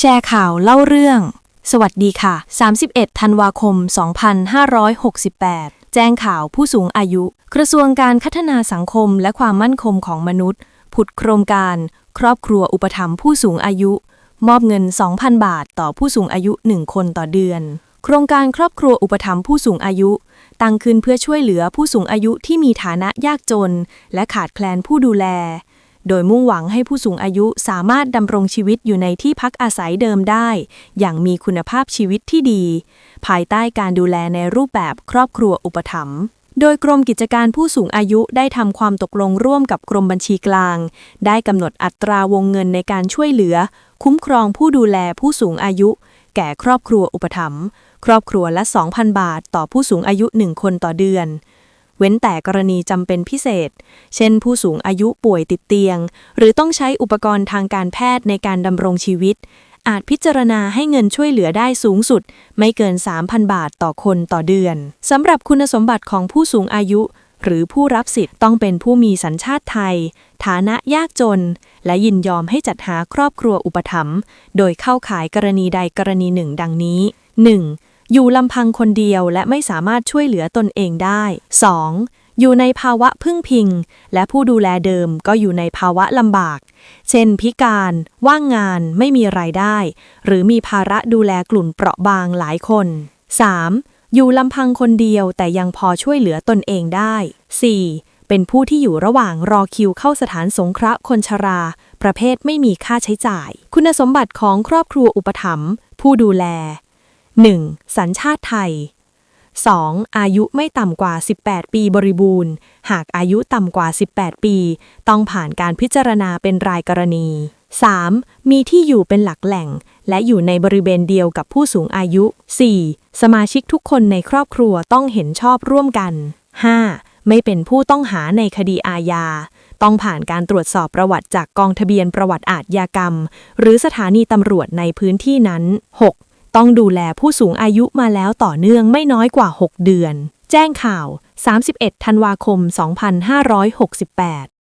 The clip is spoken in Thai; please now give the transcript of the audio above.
แชร์ข่าวเล่าเรื่อง สวัสดีค่ะ 31 ธันวาคม 2568 แจ้งข่าวผู้สูงอายุ กระทรวงการพัฒนาสังคมและความมั่นคงของมนุษย์ ผุดโครงการ ครอบครัวอุปถัมภ์ผู้สูงอายุ มอบเงิน 2,000 บาทต่อผู้สูงอายุ 1 คนต่อเดือน โครงการครอบครัวอุปถัมภ์ผู้สูงอายุ ตั้งขึ้นเพื่อช่วยเหลือผู้สูงอายุที่มีฐานะยากจน และขาดแคลนผู้ดูแล โดยมุ่งหวังให้ผู้สูงอายุสามารถดำรงชีวิตอยู่ในที่พักอาศัยเดิมได้ อย่างมีคุณภาพชีวิตที่ดี ภายใต้การดูแลในรูปแบบครอบครัวอุปถัมภ์โดยกรมกิจการผู้สูงอายุได้ทำความตกลงร่วมกับกรมบัญชีกลาง ได้กำหนดอัตราวงเงินในการช่วยเหลือ คุ้มครองผู้ดูแลผู้สูงอายุ แก่ครอบครัวอุปถัมภ์ครอบครัวละ 2,000 บาท ต่อผู้สูงอายุ 1 คนต่อเดือน เว้นแต่กรณีจำเป็นพิเศษ เช่นผู้สูงอายุป่วยติดเตียง หรือต้องใช้อุปกรณ์ทางการแพทย์ในการดำรงชีวิต อาจพิจารณาให้เงินช่วยเหลือได้สูงสุด ไม่เกิน 3,000 บาทต่อคนต่อเดือนสำหรับคุณสมบัติของผู้สูงอายุหรือผู้รับสิทธิ์ต้องเป็นผู้มีสัญชาติไทย ฐานะยากจน และยินยอมให้จัดหาครอบครัวอุปถัมภ์โดยเข้าขายกรณีใดกรณีหนึ่งดังนี้ 1. อยู่ลำพังคนเดียวและไม่สามารถช่วยเหลือตนเองได้ 2. อยู่ในภาวะพึ่งพิง และผู้ดูแลเดิมก็อยู่ในภาวะลำบาก เช่น พิการ ว่างงาน ไม่มีรายได้ หรือมีภาระดูแลกลุ่มเปราะบางหลายคน 3. อยู่ลำพังคนเดียวแต่ยังพอช่วยเหลือตนเองได้ 4. เป็นผู้ที่อยู่ระหว่างรอคิวเข้าสถานสงเคราะห์คนชรา ประเภทไม่มีค่าใช้จ่าย คุณสมบัติของครอบครัวอุปถัมภ์ผู้ดูแล 1. สัญชาติไทย 2. อายุไม่ต่ำกว่า 18 ปีบริบูรณ์ หากอายุต่ำกว่า 18 ปี ต้องผ่านการพิจารณาเป็นรายกรณี 3. มีที่อยู่เป็นหลักแหล่ง และอยู่ในบริเวณเดียวกับผู้สูงอายุ 4. สมาชิกทุกคนในครอบครัวต้องเห็นชอบร่วมกัน 5. ไม่เป็นผู้ต้องหาในคดีอาญา ต้องผ่านการตรวจสอบประวัติจากกองทะเบียนประวัติอาทยากรรม หรือสถานีตำรวจในพื้นที่นั้น 6. ต้องดูแลผู้สูงอายุมาแล้วต่อเนื่องไม่น้อยกว่า 6 เดือน แจ้งข่าว 31 ธันวาคม 2568